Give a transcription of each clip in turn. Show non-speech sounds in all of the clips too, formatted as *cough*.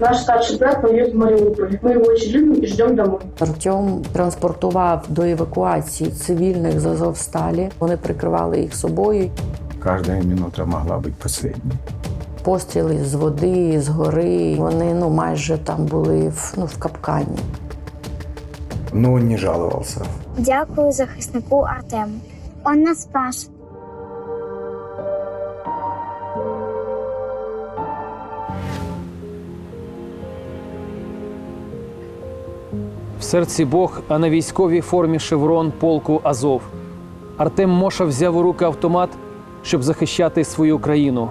Наш старший брат воюет в Мариуполе. Мы его очень любим и ждем домой. Артем транспортував до евакуації цивільних з Азовсталі. Вони прикривали їх собою. Каждая минута могла быть последней. Постріли з води, з гори. Вони ну майже там були в, ну, в капкані. Он не жаловался. Дякую захиснику Артему. Он нас спас. Серці Бог, а на військовій формі шеврон полку Азов. Артем Моша взяв у руки автомат, щоб захищати свою країну.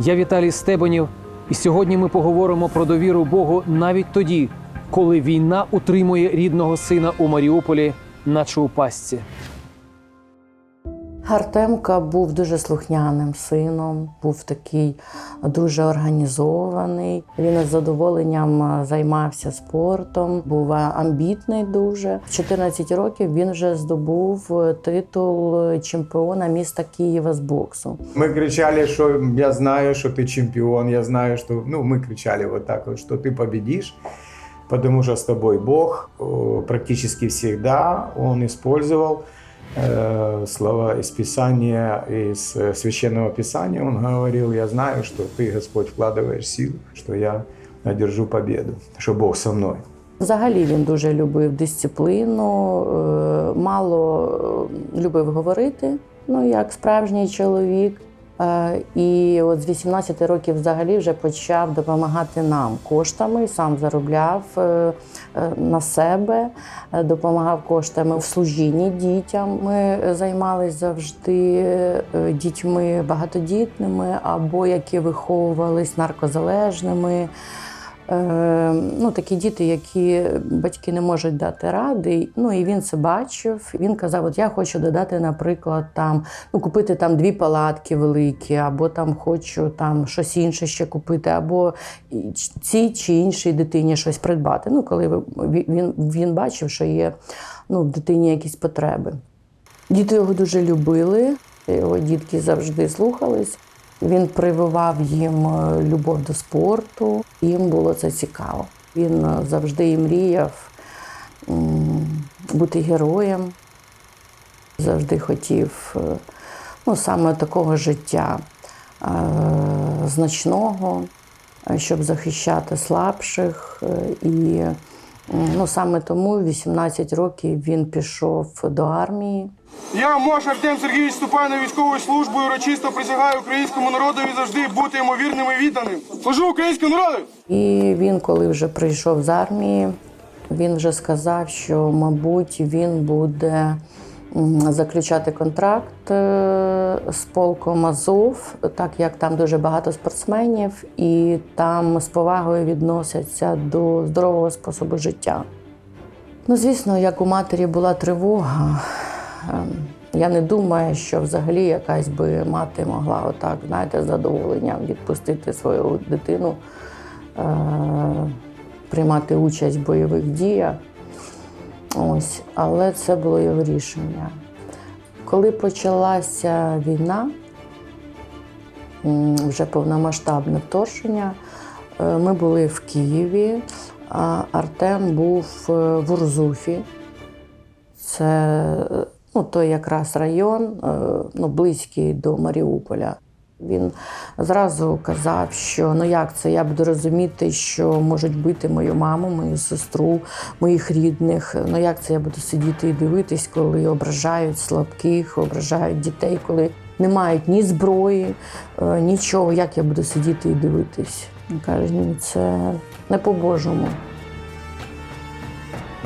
Я Віталій Стебанів, і сьогодні ми поговоримо про довіру Богу навіть тоді, коли війна утримує рідного сина у Маріуполі, наче у пастці. Артемка був дуже слухняним сином, був такий дуже організований. Він із задоволенням займався спортом, був амбітний дуже. В 14 років він вже здобув титул чемпіона міста Києва з боксу. Мы кричали, что я знаю, что ты чемпион, я знаю, что... Ну, мы кричали вот так вот, что ты победишь, потому что с тобой Бог. Э, Практически всегда он использовал э, слова из Писания, из э, Священного Писания. Он говорил, я знаю, что ты, Господь, вкладываешь силу, что я одержу победу, что Бог со мной. Взагалі він дуже любив дисципліну, е, мало е, любив говорити, ну як справжній чоловік. Е, І от з 18 років взагалі вже почав допомагати нам коштами, сам заробляв е, е, на себе, допомагав коштами в служінні дітям. Ми займалися завжди дітьми багатодітними або які виховувались наркозалежними. Е, ну, такі діти, які батьки не можуть дати ради. Ну і він це бачив. Він казав: От я хочу додати, наприклад, там ну купити там дві палатки великі, або там хочу там щось інше ще купити, або цій чи іншій дитині щось придбати. Ну, коли він, він бачив, що є ну, в дитині якісь потреби. Діти його дуже любили, його дітки завжди слухались. Він прививав їм е, любов до спорту, їм було це цікаво. Він е, завжди і мріяв бути героєм, завжди хотів е, ну, саме такого життя значного, щоб захищати слабших. І ну, саме тому в 18 років він пішов до армії. Я, Мош Артем Сергійович, вступаю на військову службу і урочисто присягаю українському народові завжди бути йому вірним і відданим. Служу українському народу! І він, коли вже прийшов з армії, він вже сказав, що, мабуть, він буде заключати контракт е, з полком Азов, так як там дуже багато спортсменів, і там з повагою відносяться до здорового способу життя. Ну, звісно, як у матері була тривога. ем, Я не думаю, що взагалі якась би мати могла отак, знаєте, з задоволенням відпустити свою дитину, е- приймати участь в бойових діях. Ось, але це було його рішення. Коли почалася війна, вже повномасштабне вторгнення, е, ми були в Києві, а Артем був е, в Урзуфі. Це е, ну, той якраз район, ну, близький до Маріуполя. Він зразу казав, що ну як це, я буду розуміти, що можуть бити мою маму, мою сестру, моїх рідних. Ну як це я буду сидіти і дивитись, коли ображають слабких, ображають дітей, коли не мають ні зброї, е, нічого. Як я буду сидіти і дивитись? Він каже, ні, це не по-божому.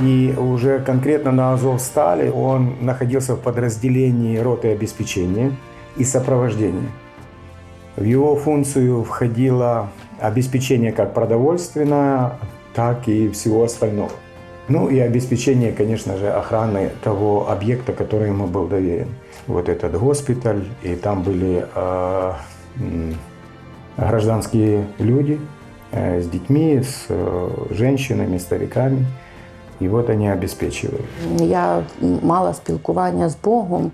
И уже конкретно на Азовстале он находился в подразделении роты обеспечения и сопровождения. В его функцию входило обеспечение как продовольственное, так и всего остального. Ну и обеспечение, конечно же, охраны того объекта, который ему был доверен. Вот этот госпиталь, и там были э, м, гражданские люди э, с детьми, с э, женщинами, стариками. И вот они обеспечивали. Я мала спілкування з Богом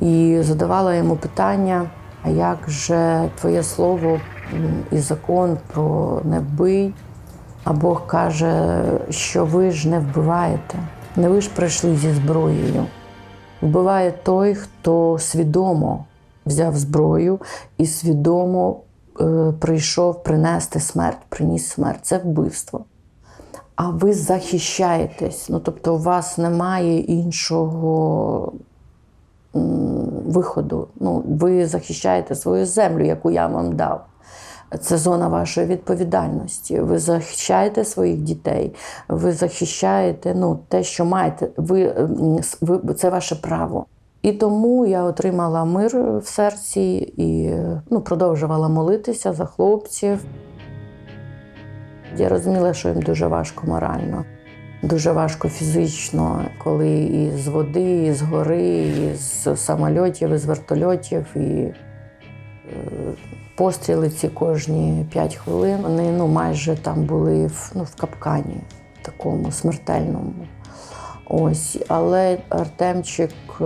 і задавала йому питання: а як же твоє слово і закон про не вбий, А Бог каже, що ви ж не вбиваєте, не ви ж прийшли зі зброєю. Вбиває той, хто свідомо взяв зброю і свідомо е, прийшов принести смерть, приніс смерть. Це вбивство. А ви захищаєтесь. Ну, тобто, у вас немає іншого виходу. Ну, ви захищаєте свою землю, яку я вам дав. Це зона вашої відповідальності. Ви захищаєте своїх дітей, ви захищаєте ну, те, що маєте. Ви, ви, це ваше право. І тому я отримала мир в серці і ну, продовжувала молитися за хлопців. Я розуміла, що їм дуже важко морально, дуже важко фізично, коли і з води, і з гори, і з самольотів, і з вертольотів, і е, постріли ці кожні 5 хвилин. Вони ну, майже там були в, ну, в капкані, такому смертельному. Ось, але Артемчик е,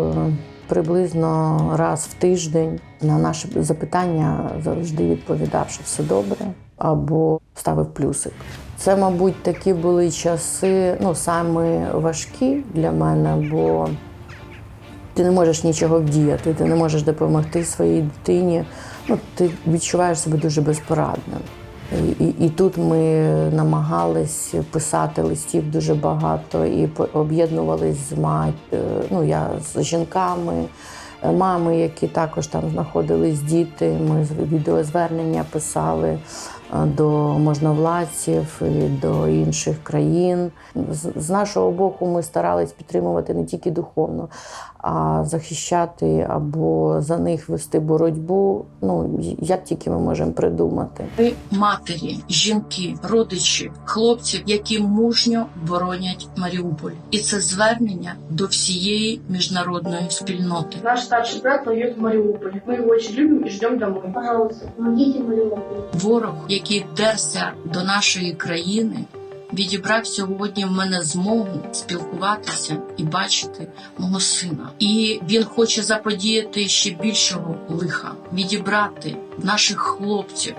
приблизно раз в тиждень на наше запитання завжди відповідав, що все добре, або ставив плюсик. Це, мабуть, такі були часи, ну, саме важкі для мене, бо ти не можеш нічого вдіяти, ти не можеш допомогти своїй дитині. Ну, ти відчуваєш себе дуже безпорадним. І, і, тут ми намагались писати листів дуже багато і об'єднувались з мать, е, ну я з жінками, мами, які також там знаходились діти. Ми відеозвернення писали е, до можновладців і до інших країн. З, з нашого боку, ми старались підтримувати не тільки духовно, а захищати або за них вести боротьбу. Ну як тільки ми можемо придумати. Ви матері, жінки, родичі, хлопців, які мужньо боронять Маріуполь, і це звернення до всієї міжнародної спільноти. Наш старший брат воюет в Мариуполе. Мы его очень любим и ждем домой. Пожалуйста, помогите Мариуполю. Ворог, який вдерся до нашої країни, відібрав сьогодні в мене змогу спілкуватися і бачити мого сина. І він хоче заподіяти ще більшого лиха, відібрати наших хлопців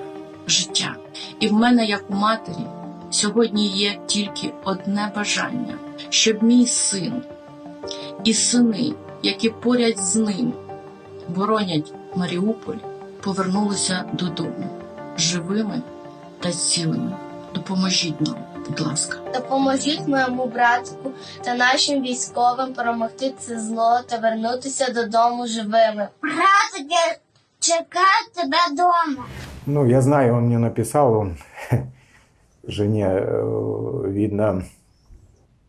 життя. І в мене, як у матері, сьогодні є тільки одне бажання, щоб мій син і сини, які поряд з ним боронять Маріуполь, повернулися додому живими та цілими. Допоможіть нам, будь ласка. Допоможіть моєму братику та нашим військовим перемогти це зло та вернутися додому живими. Братики, чекаю тебе дома. Ну, я знаю, он мне написал, он *laughs* жене, э, видно,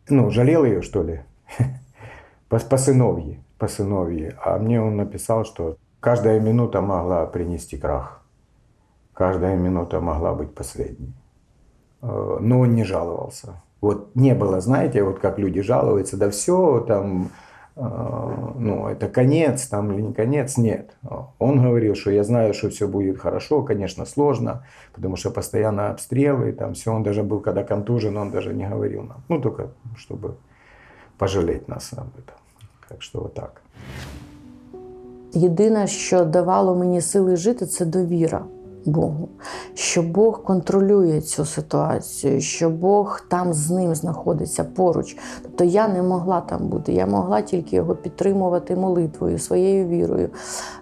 ну, жалел ее, что ли, *laughs* по, по сыновье, по сыновье. А мне он написал, что каждая минута могла принести крах, каждая минута могла быть последней. Э, Но он не жаловался. Вот не было, знаете, вот как люди жалуются, да все, там, э, ну, это конец там или не конец, нет. Он говорил, что я знаю, что все будет хорошо, конечно, сложно, потому что постоянно обстрелы, там все, он даже был, когда контужен, он даже не говорил нам, ну, только чтобы пожалеть нас об этом. Так что вот так. Єдине, що давало мені сили жити, це довіра Богу, що Бог контролює цю ситуацію, що Бог там з ним знаходиться поруч. Тобто я не могла там бути, я могла тільки його підтримувати молитвою, своєю вірою,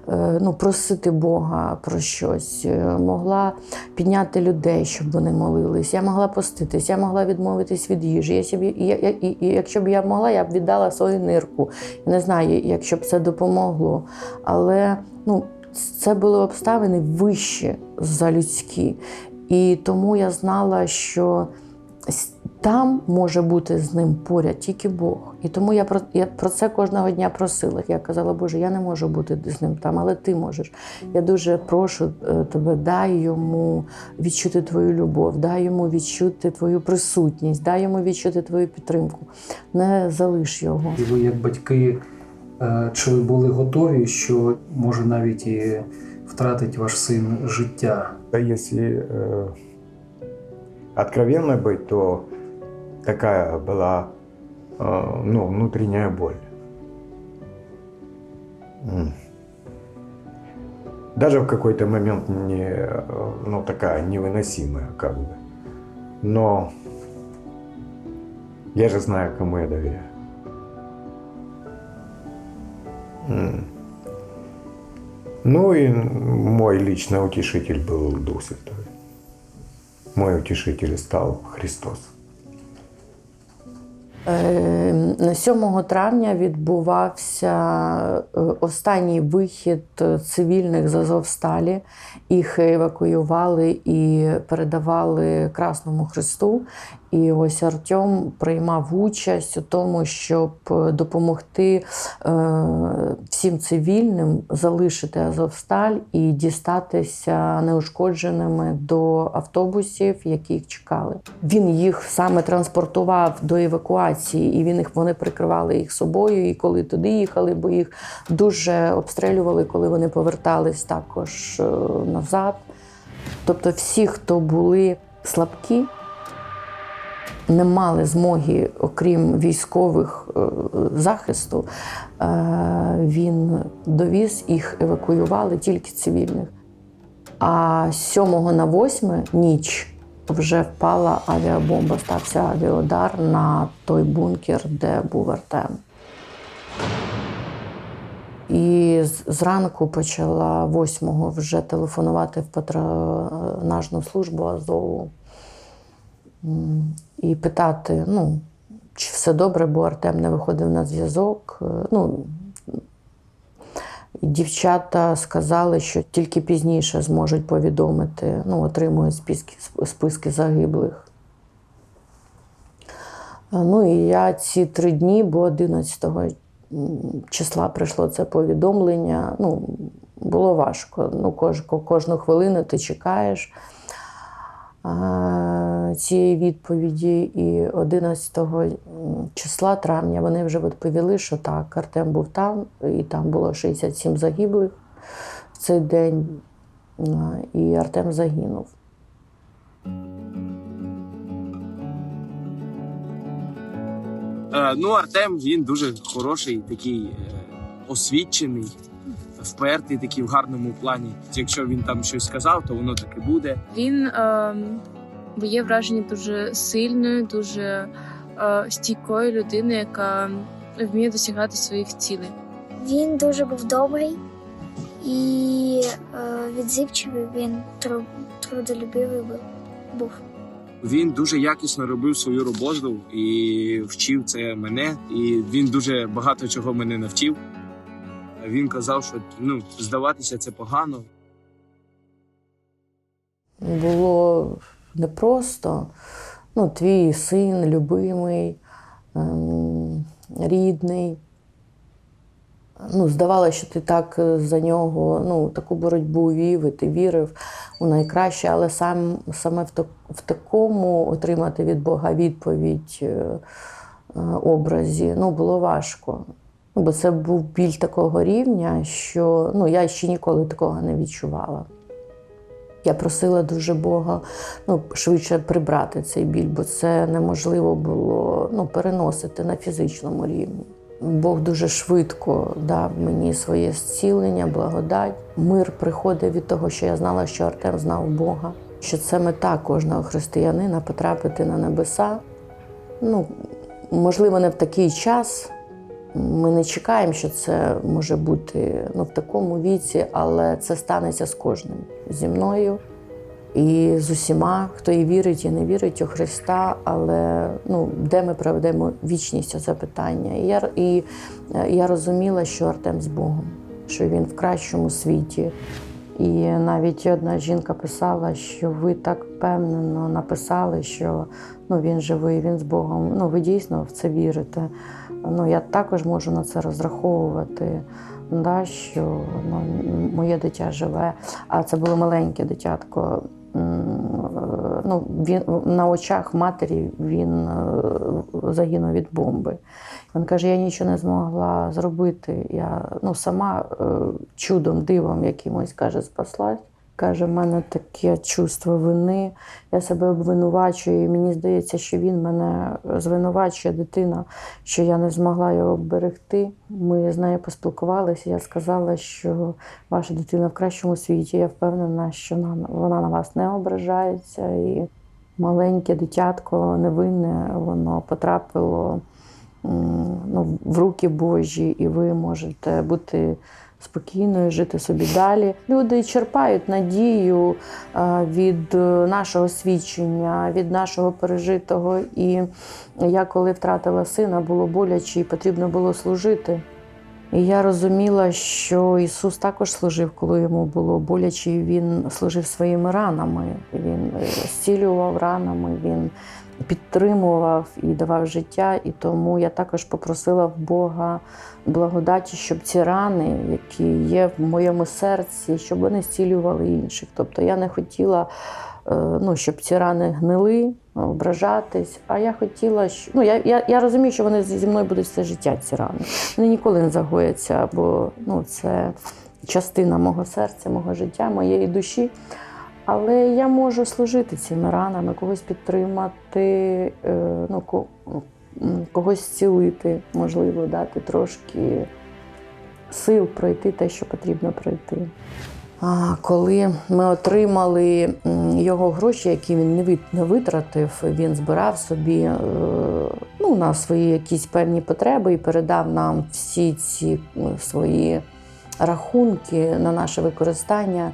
е, ну, просити Бога про щось, е, могла підняти людей, щоб вони молились. Я могла поститись, я могла відмовитись від їжі. Я я- і, і, якщо б я могла, я б віддала свою нирку. Не знаю, якщо б це допомогло. Але ну, це були обставини вищі за людські. І тому я знала, що там може бути з ним поряд тільки Бог. І тому я про, я про це кожного дня просила. Я казала, Боже, я не можу бути з ним там, але ти можеш. Я дуже прошу е, тебе, дай йому відчути твою любов, дай йому відчути твою присутність, дай йому відчути твою підтримку. Не залиш його. І ви, як батьки, чи ви були готові, що може навіть і втратить ваш син життя? Да если э, откровенно быть, то такая была э, ну, внутренняя боль. М. Даже в какой-то момент не, э, ну, такая невыносимая, как бы. Но я же знаю, кому я доверяю. Ну и мой личный утешитель был Дух Святой. Мой утешитель стал Христос. Е, 7 травня відбувався е, останній вихід цивільних з Азовсталі. Їх евакуювали і передавали Красному Христу. І ось Артем приймав участь у тому, щоб е, допомогти е, всім цивільним залишити Азовсталь і дістатися неушкодженими до автобусів, які їх чекали. Він їх саме транспортував до евакуації, і він їх вони прикривали їх собою. І коли туди їхали, бо їх дуже обстрілювали, коли вони повертались також е, назад. Тобто, всі, хто були слабкі, не мали змоги, окрім військових е, захисту, е, він довіз їх, евакуювали тільки цивільних. А з 7 на 8 ніч вже впала авіабомба, стався авіаудар на той бункер, де був Артем. І зранку почала 8-го вже телефонувати в патронажну службу Азову і питати, ну, чи все добре, бо Артем не виходив на зв'язок. Е, Ну, дівчата сказали, що тільки пізніше зможуть повідомити, ну, отримують списки, списки загиблих. Е, Ну і я ці три дні, бо 11 числа прийшло це повідомлення. Ну, було важко. Ну, кож, кожну хвилину ти чекаєш цієї відповіді. І 11 числа травня вони вже відповіли, що так, Артем був там, і там було 67 загиблих в цей день, і Артем загинув. Е, Ну, Артем він дуже хороший, такий е, освічений, впертий, такий в гарному плані. Якщо він там щось сказав, то воно так і буде. Він е, дає враження дуже сильної, дуже е, стійкої людини, яка вміє досягати своїх цілей. Він дуже був добрий і е, відзивчивий, він тру- трудолюбивий був- був. Він дуже якісно робив свою роботу і вчив це мене. І він дуже багато чого мене навчив. Він казав, що ну здаватися це погано. було непросто. Ну, твій син, любимий, ем, рідний. Ну, здавалося, що ти так е, за нього ну, таку боротьбу вів, і ти вірив у найкраще, але сам, саме в, так- в такому отримати від Бога відповідь е, е, образі ну, було важко. Ну, бо це був біль такого рівня, що ну, я ще ніколи такого не відчувала. Я просила дуже Бога ну, швидше прибрати цей біль, бо це неможливо було ну, переносити на фізичному рівні. Бог дуже швидко дав мені своє зцілення, благодать. Мир приходив від того, що я знала, що Артем знав Бога, що це мета кожного християнина потрапити на небеса. Ну, можливо, не в такий час. Ми не чекаємо, що це може бути ну, в такому віці, але це станеться з кожним зі мною і з усіма, хто і вірить, і не вірить у Христа. Але ну, де ми проведемо вічність це питання. І я, і е, я розуміла, що Артем з Богом, що він в кращому світі. І навіть одна жінка писала, що ви так впевнено написали, що ну, він живий, він з Богом. Ну, ви дійсно в це вірите. Ну, я також можу на це розраховувати, да, що ну, моє дитя живе, а це було маленьке дитятко. Ну, він, на очах матері він е, загинув від бомби. Він каже: я нічого не змогла зробити. Я ну, сама е, чудом, дивом якимось каже, спаслась. Каже, в мене таке чувство вини, я себе обвинувачую, і мені здається, що він мене звинувачує дитина, що я не змогла його берегти. Ми з нею поспілкувалися. Я сказала, що ваша дитина в кращому світі. Я впевнена, що вона на вас не ображається. І маленьке дитятко невинне, воно потрапило ну, в руки Божі, і ви можете бути спокійною, жити собі далі. Люди черпають надію е, від нашого свідчення, від нашого пережитого. І я, коли втратила сина, було боляче і потрібно було служити. І я розуміла, що Ісус також служив, коли йому було боляче, і Він служив своїми ранами. Він е, зцілював ранами, він підтримував і давав життя. І тому я також попросила в Бога благодаті, щоб ці рани, які є в моєму серці, щоб вони зцілювали інших. Тобто я не хотіла, е, ну, щоб ці рани гнили, ображатись. А я хотіла, ну я, я, я розумію, що вони зі мною будуть все життя, ці рани. Вони ніколи не загояться, бо ну, це частина мого серця, мого життя, моєї душі. Але я можу служити цими ранами, когось підтримати, е, ну, когось зцілити, можливо, дати трошки сил пройти те, що потрібно пройти. А коли ми отримали його гроші, які він не витратив, він збирав собі е, ну, на свої якісь певні потреби і передав нам всі ці е, свої рахунки на наше використання.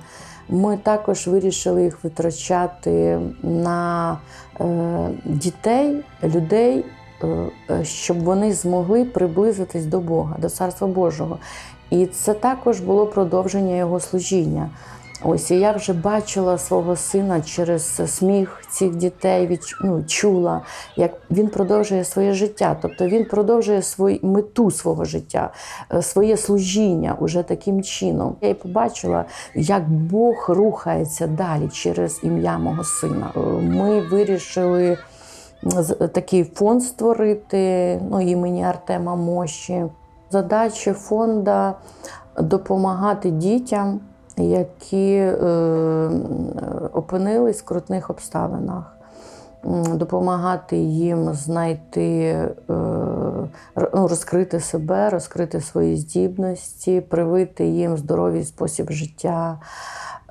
Ми також вирішили їх витрачати на е, дітей, людей, е, щоб вони змогли приблизитись до Бога, до Царства Божого. І це також було продовження його служіння. Ось і я вже бачила свого сина через сміх цих дітей, відч- ну, чула, як він продовжує своє життя. Тобто він продовжує свою мету свого життя, е, своє служіння уже таким чином. Я й побачила, як Бог рухається далі через ім'я мого сина. Е, Ми вирішили такий фонд створити ну, імені Артема Мощі. Задача фонду допомагати дітям, які е, опинились в скрутних обставинах, допомагати їм знайти, е, ну, розкрити себе, розкрити свої здібності, привити їм здоровий спосіб життя,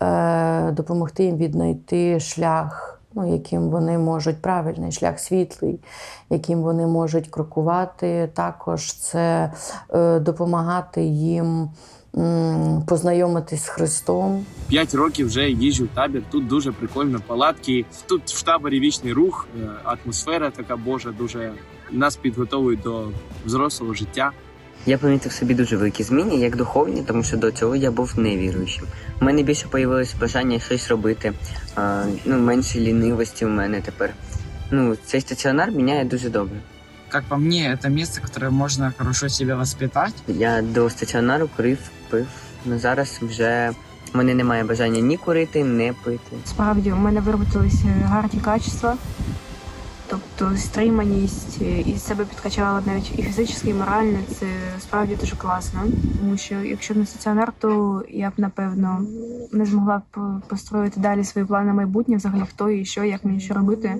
е, допомогти їм віднайти шлях. Ну, яким вони можуть правильний шлях світлий, яким вони можуть крокувати. Також це е, допомагати їм познайомитись з Христом. П'ять років вже їжджу в табір. Тут дуже прикольно. Палатки. Тут в таборі вічний рух, е, атмосфера така божа, дуже нас підготовують до взрослого життя. Я помітив собі дуже великі зміни, як духовні, тому що до цього я був невіруючим. У мене більше появилось бажання щось робити, ну, менше лінивості у мене тепер. Ну, цей стаціонар міняє дуже добре. Как по мне, это место, которое можно хорошо себя воспитать. Я до стаціонару курив, пив, але зараз вже в мене немає бажання ні курити, ні пити. Справді, у мене виробилися гарні качества, тобто стриманість е, і себе підкачала навіть і фізично, і морально. Це справді дуже класно. Тому що якщо б не стаціонар, то я б напевно не змогла б построїти далі свої плани на майбутнє, взагалі хто і що, як мені що робити.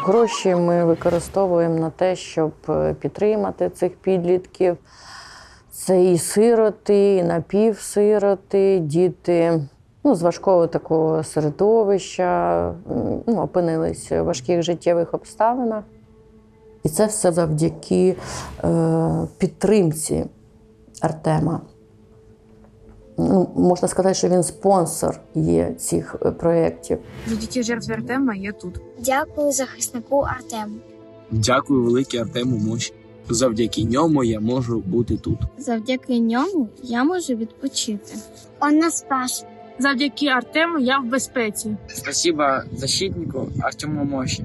Гроші ми використовуємо на те, щоб е, підтримати цих підлітків. Це і сироти, і напівсироти, діти ну, з важкого такого середовища, ну, опинились в важких життєвих обставинах. І це все завдяки е, підтримці Артема. Ну, можна сказати, що він спонсор є цих е, проєктів. Завдяки жертві Артема я тут. Дякую захиснику Артему. Дякую велике Артему Мощі. Завдяки ньому я можу бути тут. Завдяки ньому я можу відпочити. Он нас спас. Завдяки Артему я в безпеці. Спасибо защитнику Артему Мощи.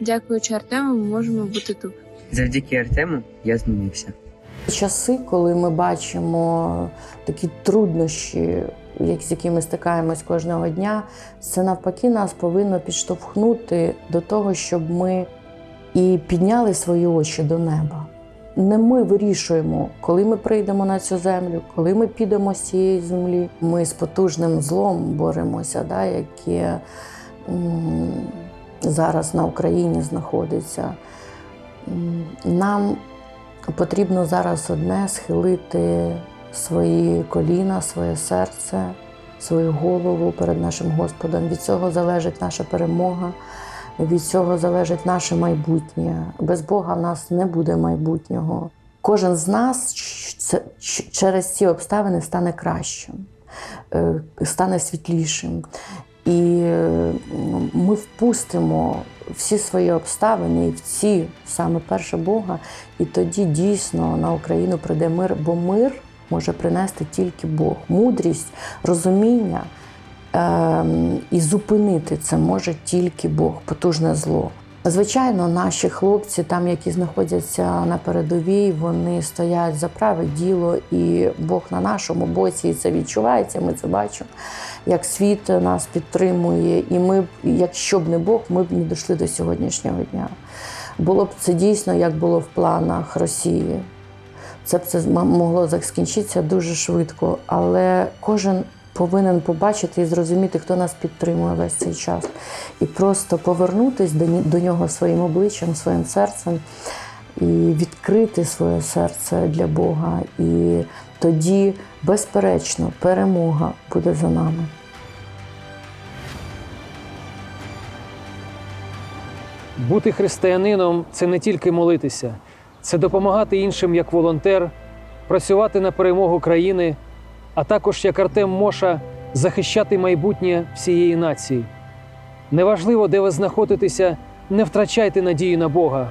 Дякуючи Артему, ми можемо бути тут. Завдяки Артему я змінився. Часи, коли ми бачимо такі труднощі, з якими стикаємось кожного дня, це навпаки нас повинно підштовхнути до того, щоб ми і підняли свої очі до неба. Не ми вирішуємо, коли ми прийдемо на цю землю, коли ми підемо з цієї землі. Ми з потужним злом боремося, да, яке зараз на Україні знаходиться. Нам потрібно зараз одне схилити свої коліна, своє серце свою голову перед нашим Господом. Від цього залежить наша перемога, від цього залежить наше майбутнє. Без Бога в нас не буде майбутнього. Кожен з нас через ці обставини стане кращим, е, стане світлішим. І ми впустимо всі свої обставини і в ці саме перше Бога, і тоді дійсно на Україну прийде мир, бо мир може принести тільки Бог. Мудрість, розуміння е і зупинити це може тільки Бог, потужне зло. Звичайно, наші хлопці, там, які знаходяться на передовій, вони стоять за праве діло, і Бог на нашому боці, і це відчувається. Ми це бачимо, як світ нас підтримує. І ми, якщо б не Бог, ми б не дійшли до сьогоднішнього дня. Було б це дійсно, як було в планах Росії. Це б це могло закінчитися дуже швидко, але кожен повинен побачити і зрозуміти, хто нас підтримує весь цей час, і просто повернутися до, до нього своїм обличчям, своїм серцем і відкрити своє серце для Бога. І тоді, безперечно, перемога буде за нами. Бути християнином це не тільки молитися, це допомагати іншим як волонтер, працювати на перемогу країни, а також як Артем Моша захищати майбутнє всієї нації. Неважливо, де ви знаходитеся, не втрачайте надію на Бога.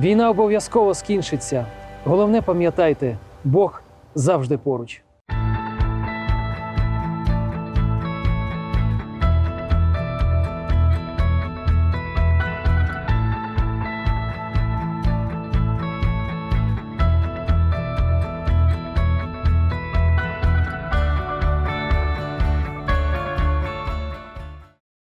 Війна обов'язково скінчиться. Головне, пам'ятайте, Бог завжди поруч.